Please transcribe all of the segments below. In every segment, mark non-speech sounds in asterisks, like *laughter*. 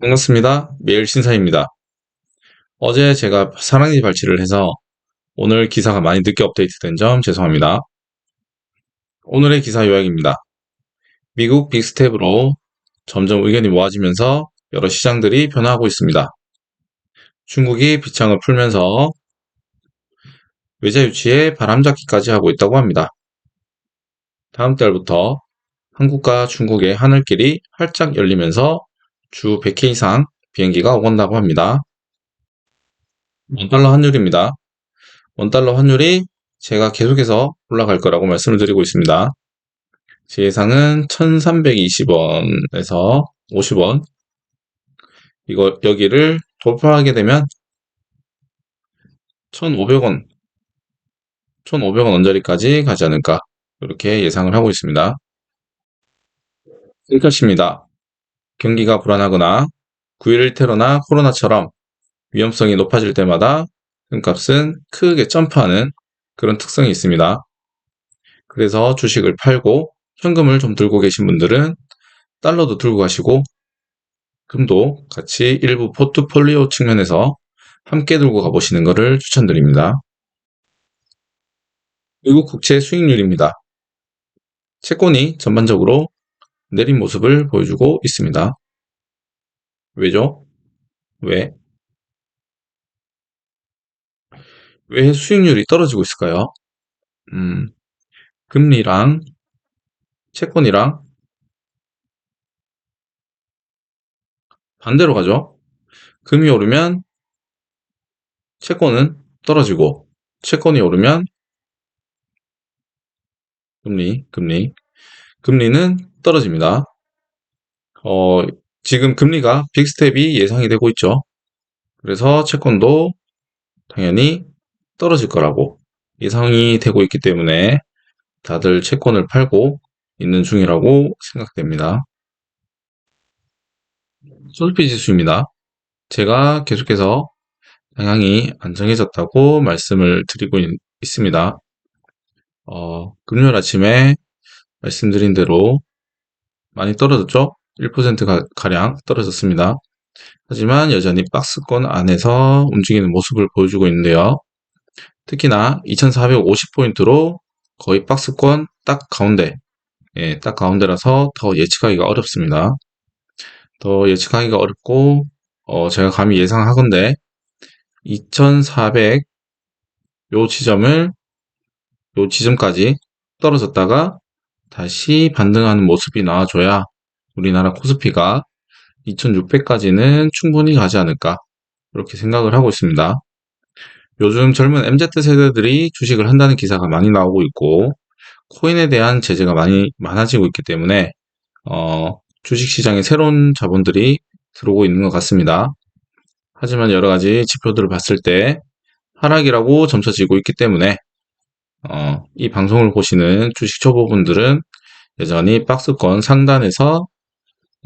반갑습니다. 매일 신사입니다. 어제 제가 사랑니 발치를 해서 오늘 기사가 많이 늦게 업데이트된 점 죄송합니다. 오늘의 기사 요약입니다. 미국 빅스텝으로 점점 의견이 모아지면서 여러 시장들이 변화하고 있습니다. 중국이 비창을 풀면서 외자 유치에 바람잡기까지 하고 있다고 합니다. 다음 달부터 한국과 중국의 하늘길이 활짝 열리면서 주 100회 이상 비행기가 오간다고 합니다. 원달러 환율입니다. 원달러 환율이 제가 계속해서 올라갈 거라고 말씀을 드리고 있습니다. 제 예상은 1320원에서 50원 이거 여기를 돌파하게 되면 1500원 1500원 언저리까지 가지 않을까 이렇게 예상을 하고 있습니다. 쓸것입니다. 경기가 불안하거나 9.11 테러나 코로나처럼 위험성이 높아질 때마다 금값은 크게 점프하는 그런 특성이 있습니다. 그래서 주식을 팔고 현금을 좀 들고 계신 분들은 달러도 들고 가시고 금도 같이 일부 포트폴리오 측면에서 함께 들고 가보시는 것을 추천드립니다. 미국 국채 수익률입니다. 채권이 전반적으로 내린 모습을 보여주고 있습니다. 왜죠? 왜? 왜 수익률이 떨어지고 있을까요? 음, 금리랑 채권이랑 반대로 가죠. 금이 오르면 채권은 떨어지고 채권이 오르면 금리, 금리, 금리는 떨어집니다. 어, 지금 금리가 빅스텝이 예상이 되고 있죠. 그래서 채권도 당연히 떨어질 거라고 예상이 되고 있기 때문에 다들 채권을 팔고 있는 중이라고 생각됩니다. 솔피 지수입니다. 제가 계속해서 방향이 안정해졌다고 말씀을 드리고 있, 습니다 어, 금요일 아침에 말씀드린 대로 많이 떨어졌죠? 1% 가량 떨어졌습니다. 하지만 여전히 박스권 안에서 움직이는 모습을 보여주고 있는데요. 특히나 2450포인트로 거의 박스권 딱 가운데, 예, 딱 가운데라서 더 예측하기가 어렵습니다. 더 예측하기가 어렵고, 어, 제가 감히 예상하건데, 2400, 요 지점을, 요 지점까지 떨어졌다가 다시 반등하는 모습이 나와줘야 우리나라 코스피가 2600까지는 충분히 가지 않을까, 이렇게 생각을 하고 있습니다. 요즘 젊은 MZ세대들이 주식을 한다는 기사가 많이 나오고 있고 코인에 대한 제재가 많이 많아지고 있기 때문에 어, 주식 시장에 새로운 자본들이 들어오고 있는 것 같습니다. 하지만 여러 가지 지표들을 봤을 때 하락이라고 점쳐지고 있기 때문에 어, 이 방송을 보시는 주식 초보분들은 여전히 박스권 상단에서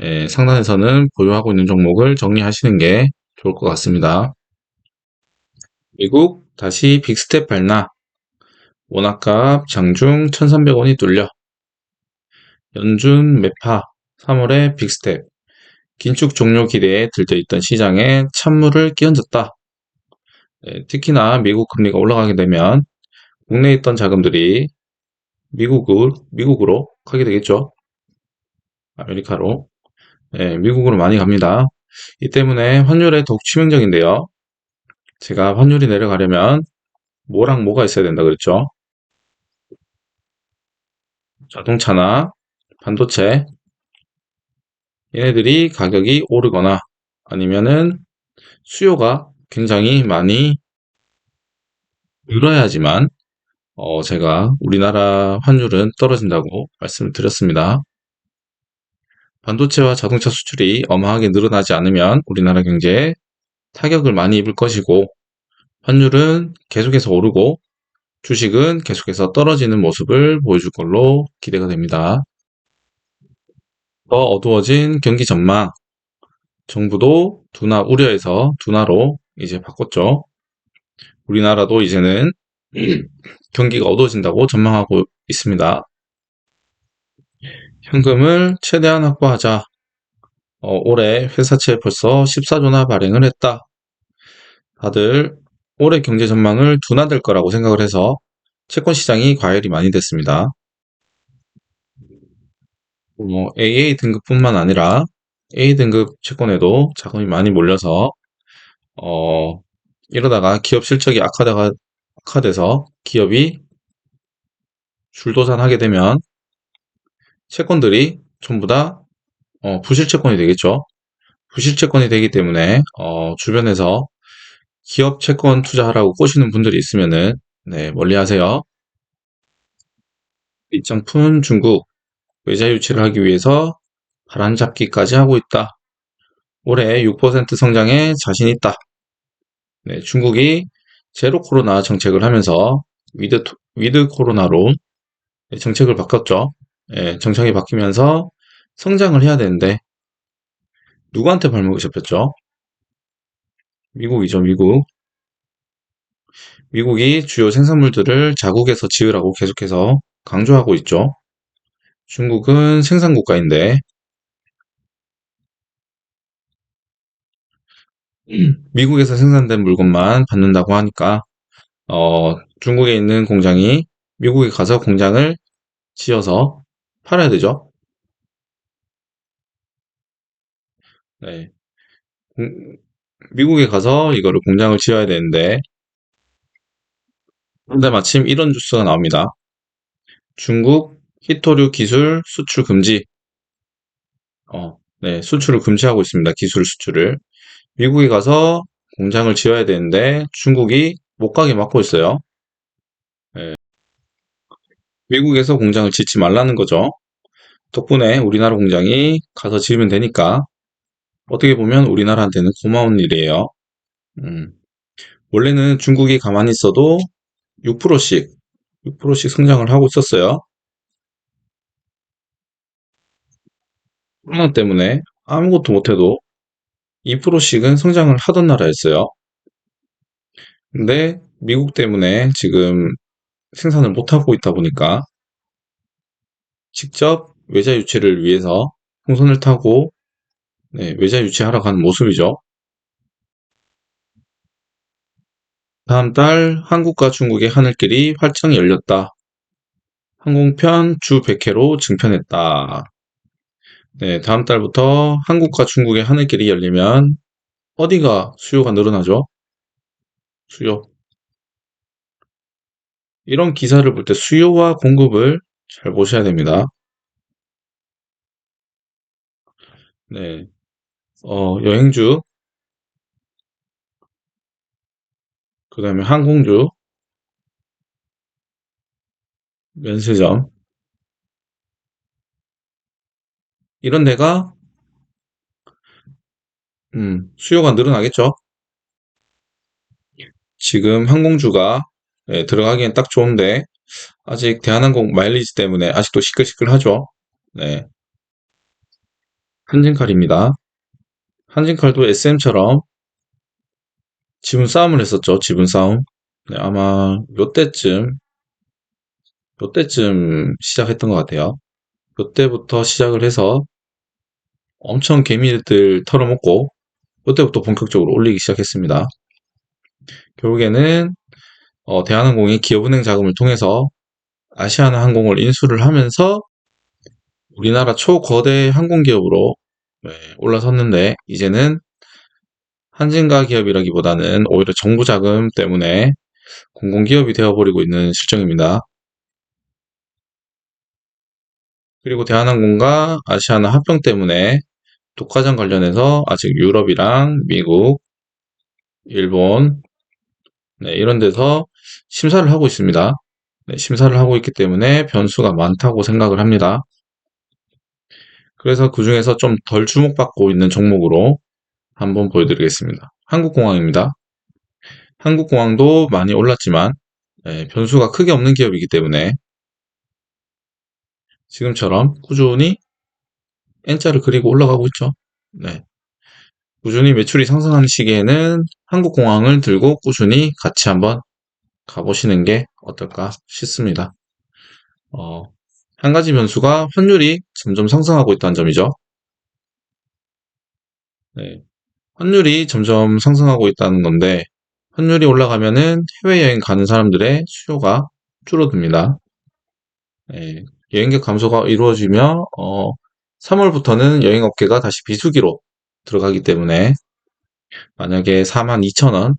예, 상단에서는 보유하고 있는 종목을 정리하시는 게 좋을 것 같습니다. 미국 다시 빅스텝 발나 원화값 장중 1300원이 뚫려 연준 매파 3월에 빅스텝 긴축 종료 기대에 들떠있던 시장에 찬물을 끼얹었다. 네, 특히나 미국 금리가 올라가게 되면 국내에 있던 자금들이 미국을, 미국으로 가게 되겠죠. 아메리카로. 네, 미국으로 많이 갑니다. 이 때문에 환율에 더욱 치명적인데요. 제가 환율이 내려가려면 뭐랑 뭐가 있어야 된다 그랬죠? 자동차나 반도체 얘네들이 가격이 오르거나 아니면은 수요가 굉장히 많이 늘어야지만 어 제가 우리나라 환율은 떨어진다고 말씀을 드렸습니다. 반도체와 자동차 수출이 어마하게 늘어나지 않으면 우리나라 경제에 타격을 많이 입을 것이고 환율은 계속해서 오르고 주식은 계속해서 떨어지는 모습을 보여줄 걸로 기대가 됩니다. 더 어두워진 경기 전망 정부도 둔화 우려에서 둔화로 이제 바꿨죠. 우리나라도 이제는 *clears throat* 경기가 어두워진다고 전망하고 있습니다. 현금을 최대한 확보하자. 어, 올해 회사채 벌써 14조나 발행을 했다. 다들 올해 경제 전망을 둔화될 거라고 생각을 해서 채권 시장이 과열이 많이 됐습니다. 뭐 AA 등급뿐만 아니라 A 등급 채권에도 자금이 많이 몰려서 어, 이러다가 기업 실적이 악화다가 악화돼서 기업이 줄도산하게 되면 채권들이 전부 다 어, 부실채권이 되겠죠. 부실채권이 되기 때문에 어, 주변에서 기업 채권 투자하라고 꼬시는 분들이 있으면은 네, 멀리하세요. 입장푼 중국 외자 유치를 하기 위해서 바람 잡기까지 하고 있다. 올해 6% 성장에 자신 있다. 네, 중국이 제로 코로나 정책을 하면서 위드, 위드 코로나로 정책을 바꿨죠. 예, 정책이 바뀌면서 성장을 해야 되는데 누구한테 발목을 잡혔죠? 미국이죠, 미국. 미국이 주요 생산물들을 자국에서 지으라고 계속해서 강조하고 있죠. 중국은 생산국가인데 *clears throat* 미국에서 생산된 물건만 받는다고 하니까 어, 중국에 있는 공장이 미국에 가서 공장을 지어서 팔아야 되죠. 네. 공- 미국에 가서 이거를 공장을 지어야 되는데 그런데 마침 이런 뉴스가 나옵니다. 중국 히토류 기술 수출 금지. 어, 네, 수출을 금지하고 있습니다. 기술 수출을. 미국에 가서 공장을 지어야 되는데 중국이 못 가게 막고 있어요. 네, 미국에서 공장을 짓지 말라는 거죠. 덕분에 우리나라 공장이 가서 지으면 되니까 어떻게 보면 우리나라한테는 고마운 일이에요. 음, 원래는 중국이 가만히 있어도 6%씩, 6%씩 성장을 하고 있었어요. 코로나 때문에 아무것도 못해도 2%씩은 성장을 하던 나라였어요. 근데 미국 때문에 지금 생산을 못하고 있다 보니까 직접 외자 유치를 위해서 풍선을 타고 네, 외자 유치하러 가는 모습이죠. 다음 달 한국과 중국의 하늘길이 활짝 열렸다. 항공편 주 100회로 증편했다. 네, 다음 달부터 한국과 중국의 하늘길이 열리면 어디가 수요가 늘어나죠? 수요. 이런 기사를 볼 때 수요와 공급을 잘 보셔야 됩니다. 네, 어, 여행주, 그 다음에 항공주, 면세점, 이런 데가, 음, 수요가 늘어나겠죠? 지금 항공주가 예, 들어가기엔 딱 좋은데, 아직 대한항공 마일리지 때문에 아직도 시끌시끌하죠? 네, 한진칼입니다. 한진칼도 SM처럼 지분 싸움을 했었죠. 지분 싸움. 네, 아마 요때쯤, 요때쯤 시작했던 것 같아요. 요때부터 시작을 해서 엄청 개미들 털어먹고 요때부터 본격적으로 올리기 시작했습니다. 결국에는 어, 대한항공이 기업은행 자금을 통해서 아시아나 항공을 인수를 하면서 우리나라 초거대 항공기업으로 네, 올라섰는데 이제는 한진가 기업이라기보다는 오히려 정부 자금 때문에 공공기업이 되어버리고 있는 실정입니다. 그리고 대한항공과 아시아나 합병 때문에 독과점 관련해서 아직 유럽이랑 미국, 일본 네, 이런 데서 심사를 하고 있습니다. 네, 심사를 하고 있기 때문에 변수가 많다고 생각을 합니다. 그래서 그 중에서 좀 덜 주목받고 있는 종목으로 한번 보여드리겠습니다. 한국공항입니다. 한국공항도 많이 올랐지만 네, 변수가 크게 없는 기업이기 때문에 지금처럼 꾸준히 N자를 그리고 올라가고 있죠. 네. 꾸준히 매출이 상승하는 시기에는 한국공항을 들고 꾸준히 같이 한번 가보시는 게 어떨까 싶습니다. 어, 한 가지 변수가 환율이 점점 상승하고 있다는 점이죠. 네. 환율이 점점 상승하고 있다는 건데 환율이 올라가면은 해외여행 가는 사람들의 수요가 줄어듭니다. 네. 여행객 감소가 이루어지며 어, 3월부터는 여행업계가 다시 비수기로 들어가기 때문에 만약에 42,000원,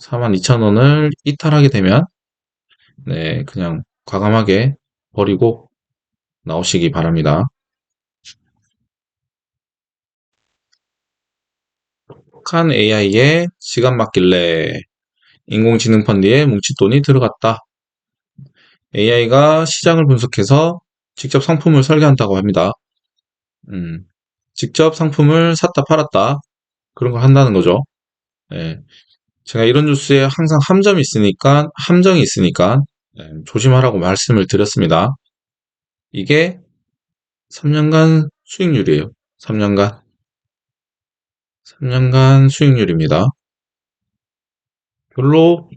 42,000원을 이탈하게 되면 네, 그냥 과감하게 버리고 나오시기 바랍니다. 북한 AI에 시간 맞길래 인공지능 펀드에 뭉칫돈이 들어갔다. AI가 시장을 분석해서 직접 상품을 설계한다고 합니다. 음, 직접 상품을 샀다 팔았다 그런 걸 한다는 거죠. 예, 제가 이런 뉴스에 항상 함정이 있으니까 함정이 있으니까 예, 조심하라고 말씀을 드렸습니다. 이게 3년간 수익률이에요. 3년간 3년간 수익률입니다. 별로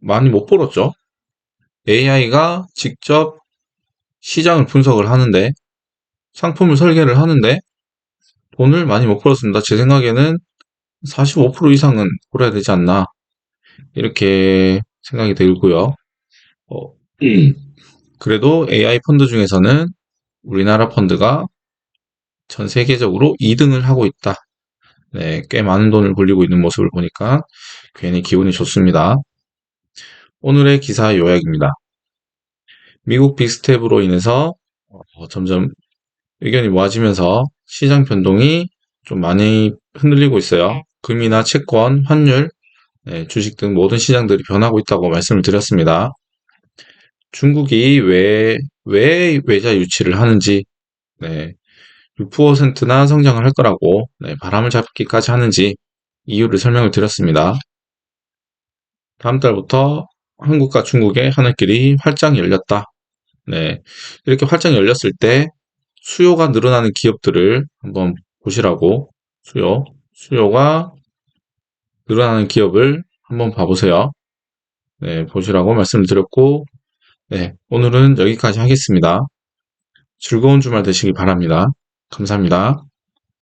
많이 못 벌었죠. AI가 직접 시장을 분석을 하는데 상품을 설계를 하는데 돈을 많이 못 벌었습니다. 제 생각에는 45% 이상은 벌어야 되지 않나 이렇게 생각이 들고요. 어, *clears throat* 그래도 AI 펀드 중에서는 우리나라 펀드가 전 세계적으로 2등을 하고 있다. 네, 꽤 많은 돈을 벌리고 있는 모습을 보니까 괜히 기분이 좋습니다. 오늘의 기사 요약입니다. 미국 빅스텝으로 인해서 어, 점점 의견이 모아지면서 시장 변동이 좀 많이 흔들리고 있어요. 금이나 채권, 환율, 네, 주식 등 모든 시장들이 변하고 있다고 말씀을 드렸습니다. 중국이 왜, 왜 외자 유치를 하는지, 네, 6%나 성장을 할 거라고 네, 바람을 잡기까지 하는지 이유를 설명을 드렸습니다. 다음 달부터 한국과 중국의 하늘길이 활짝 열렸다. 네, 이렇게 활짝 열렸을 때 수요가 늘어나는 기업들을 한번 보시라고 수요, 수요가 늘어나는 기업을 한번 봐보세요. 네, 보시라고 말씀을 드렸고, 네, 오늘은 여기까지 하겠습니다. 즐거운 주말 되시기 바랍니다. 감사합니다.